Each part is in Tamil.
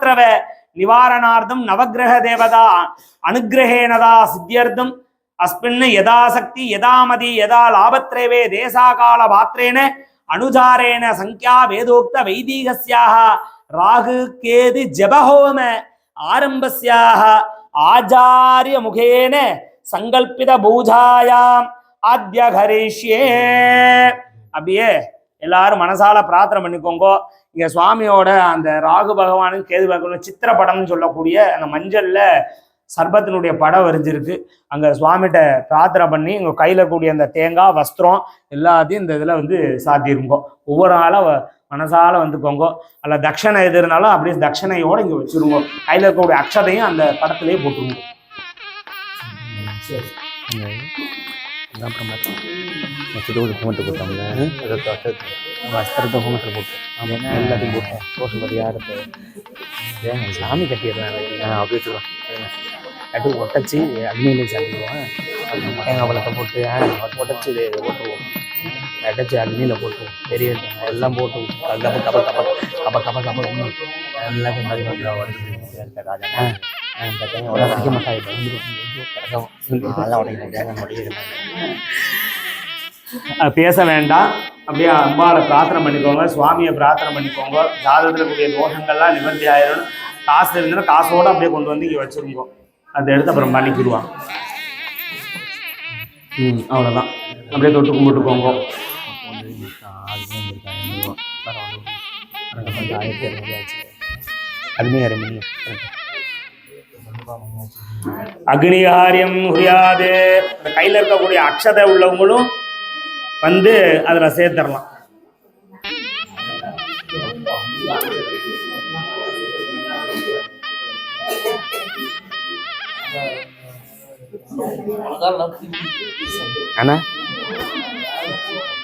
உபத்திரவ நிவாரணார்த்தம் நவகிரக தேவதா அனுகிரகேனதா சித்தியர்த்தம் அஸ்மின் யதாசக்தி யதாமதி யதா லாபத்ரேவே தேசாகால பாத்திரேன அனுஜாரேன சங்கியா வேதோக்த வைதீகஸ்யாக ராகு கேது ஜபஹோம ஆரம்பஸ்யாக ஆச்சாரிய முகேன சங்கல்பித பூஜாயாம் ஆத்ய அப்படியே எல்லாரும் மனசால பிரார்த்தனை பண்ணிக்கோங்க. இங்க சுவாமியோட அந்த ராகு பகவானும் கேது பகவானும் சித்திரப்படம்னு சொல்லக்கூடிய அந்த மஞ்சள்ல சர்பத்தினுடைய படம் வரைஞ்சிருக்கு. அங்க சுவாமிகிட்ட பிரார்த்தனை பண்ணி உங்க கையில கூடிய அந்த தேங்காய் வஸ்திரம் எல்லாத்தையும் இந்த இதுல வந்து சாத்திருங்கோ. ஒவ்வொரு நாளாக வ- மனசால வந்துக்கோங்க. அல்ல தட்சணை எது இருந்தாலும் அப்படியே தட்சணையோட இங்க வச்சிருவோம் கையில இருக்கக்கூடிய அக்ஷதையும் அந்த படத்திலேயே போட்டுருங்க. சரி. அப்புறம் வச்சுட்டு ஒரு ஹோமத்தை போட்டாங்க வஸ்திரத்தை ஹோமத்தில் போட்டு ஆமாம் எல்லாத்தையும் போட்டேன் தோசை பரிகாரத்தை ஏன் சாமி கட்டிடுறேன் அப்படியே சொல்லுவோம் கட்டி ஒட்டச்சு அக்னியிலே சாப்பிடுவோம் தேங்காய் பழத்தை போட்டு ஒட்டச்சு இதை போட்டுருவோம் அடைச்சி அக்னியில் போட்டுருவோம் பெரிய எல்லாம் போட்டு கப்ப கப்ப கப்ப கப்ப கப்ப கப்ப ஒன்று எல்லாத்தையும் மாதிரி ராஜா அடிக்க மாட்டாங்க பேச வேண்டாம். அப்படியே அம்பாவை பிரார்த்தனை பண்ணிக்கோங்க சுவாமியை பிரார்த்தனை பண்ணிக்கோங்க. ஜாதகத்தில் கூடிய தோஷங்கள்லாம் நிவர்த்தி ஆயிரும். காசு இருந்தால் காசோட அப்படியே கொண்டு வந்து இங்கே வச்சிருங்க. அதை எடுத்து அப்புறம் பண்ணிக்கிடுவான் ம் அவ்வளோதான் அப்படியே தொட்டு கும்பிட்டுக்கோங்க. அக்னிகாரம் அக்னிகாரியம் முடியாது அந்த கையில் இருக்கக்கூடிய அக்ஷதை உள்ளவங்களும் வந்து அதில் சேர்த்துடலாம் அண்ணா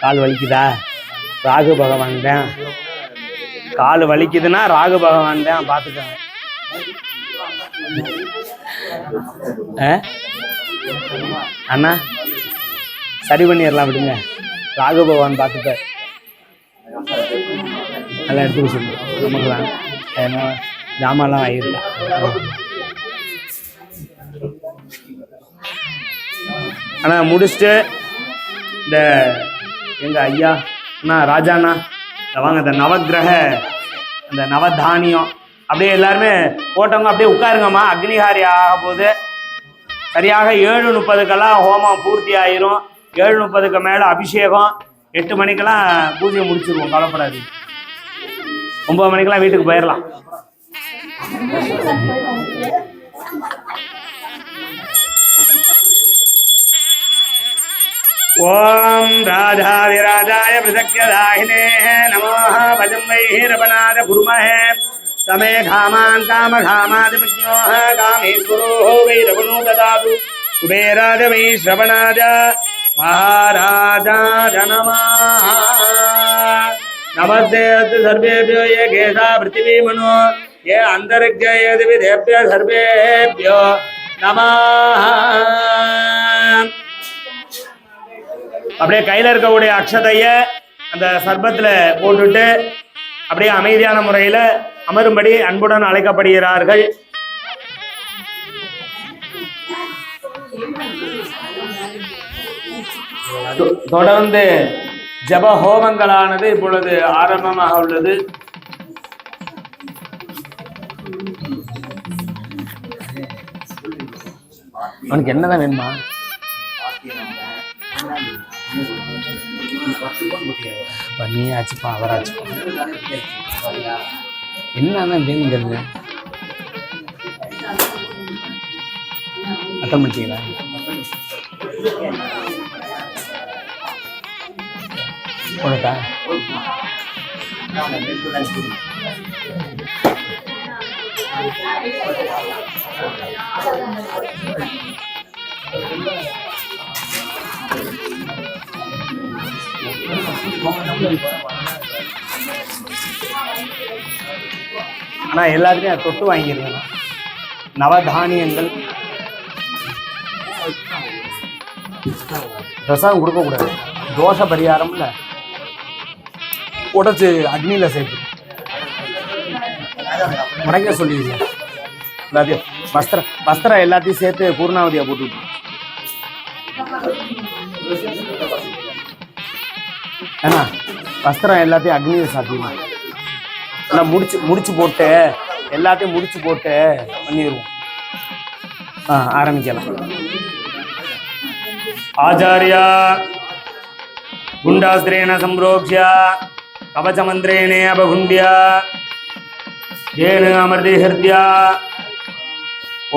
கால் வலிக்குதா? ராகு பகவான் தான் கால் வலிக்குதுன்னா ராகு பகவான் தான் பார்த்துக்கோங்க. அண்ணா சரி பண்ணிடலாம் விடுங்க. ராகு பகவான் பார்த்துப்பார் நல்லா எடுத்துக்க சொல்லு. நமக்கு வேணும் ஏன்னா ஜாமான்லாம் வாங்கிருக்கேன் ஆனால் முடிச்சுட்டு இந்த எங்க ஐயா அண்ணா ராஜாண்ணா இந்த வாங்க இந்த நவக்கிரக இந்த நவதானியம் அப்படியே எல்லாருமே போட்டவங்க அப்படியே உட்காருங்கம்மா. அக்னிஹாரி ஆக போகுது சரியாக ஏழு முப்பதுக்கெல்லாம் ஹோமம் பூர்த்தி ஆயிரும். ஏழு முப்பதுக்கு மேலே அபிஷேகம். எட்டு மணிக்கெல்லாம் பூஜையை முடிச்சிருவோம். கவலைப்படாது ஒன்பது மணிக்கெல்லாம் வீட்டுக்கு போயிடலாம் ஓம் ராஜாதிராஜாய பிரசக்கியதாயினே நமோ பஜம் வைரபநாத குருமஹே. समे घामान् कामघामादिपत्न्योः कामेश्वरोः वै रवणो ददातु कुबेराज वै श्रवणाज महाराजाज नमः नमस्ते अस्तु सर्वेभ्यो ये केशा पृथिवीमनो ये अन्तरिक्ष यदिविधेभ्य सर्वेभ्यो नमः அப்படியே கையில் இருக்கக்கூடிய அக்ஷதையை அந்த சர்பத்தில் போட்டுட்டு அப்படியே அமைதியான முறையில் அமரும்படி அன்புடன் அழைக்கப்படுகிறார்கள். தொடர்ந்து ஜப ஹோமங்களானது இப்பொழுது ஆரம்பமாக உள்ளது. அவனுக்கு என்னதான் வேணுமா? பண்ணி ஆச்சுப்பா அவராச்சுப்பா. என்னதான் வேணுங்கிறது அட்டன் பண்ணிட்டீங்களா? போனட்டா ஆனால் எல்லாத்துலேயும் தொட்டு வாங்கியிருந்தேன் நவதானியங்கள். பிரசாதம் கொடுக்கக்கூடாது. தோஷ பரிகாரம்ல உடச்சி அக்னியில் சேர்த்து. முடக்க சொல்லிடுங்க எல்லாத்தையும். வஸ்திரம் வஸ்திரம் எல்லாத்தையும் சேர்த்து பூர்ணாவதியாக போட்டு ஏன்னா வஸ்திரம் எல்லாத்தையும் அக்னியில் சாத்தியமா? நான் முடிச்சு முடிச்சு போட்டு எல்லாத்தையும் முடிச்சு போட்டு பண்ணிடுவோம் ஆ ஆரம்பிக்கலாம். ஆச்சாரியா குண்டாஸ்திரேண சம்ரோக்ஷ கவச்சமந்திரேணே அபகுண்டியா ஏன அமிர்தி ஹிருத்யா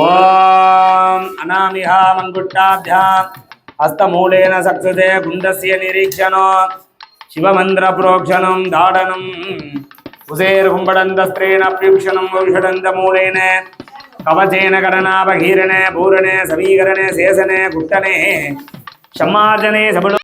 ஓம் அநாமிஹா மங்குட்டாபியாம் ஹஸ்தமூலேன சக்ஷுதே குண்டஸ்ய நிரீக்ஷணோ சிவமந்திர புரோக்ஷணம் தாடனம். குசேர்கும்படந்தஸ்திரேண அப்யுக்ஷணம் ஔஷடந்தமூலேன கவச்சேன கடனாபகீரணே பூரணே சமீகரணே சேசனே குட்டனே சம்மார்ஜனே சபலோ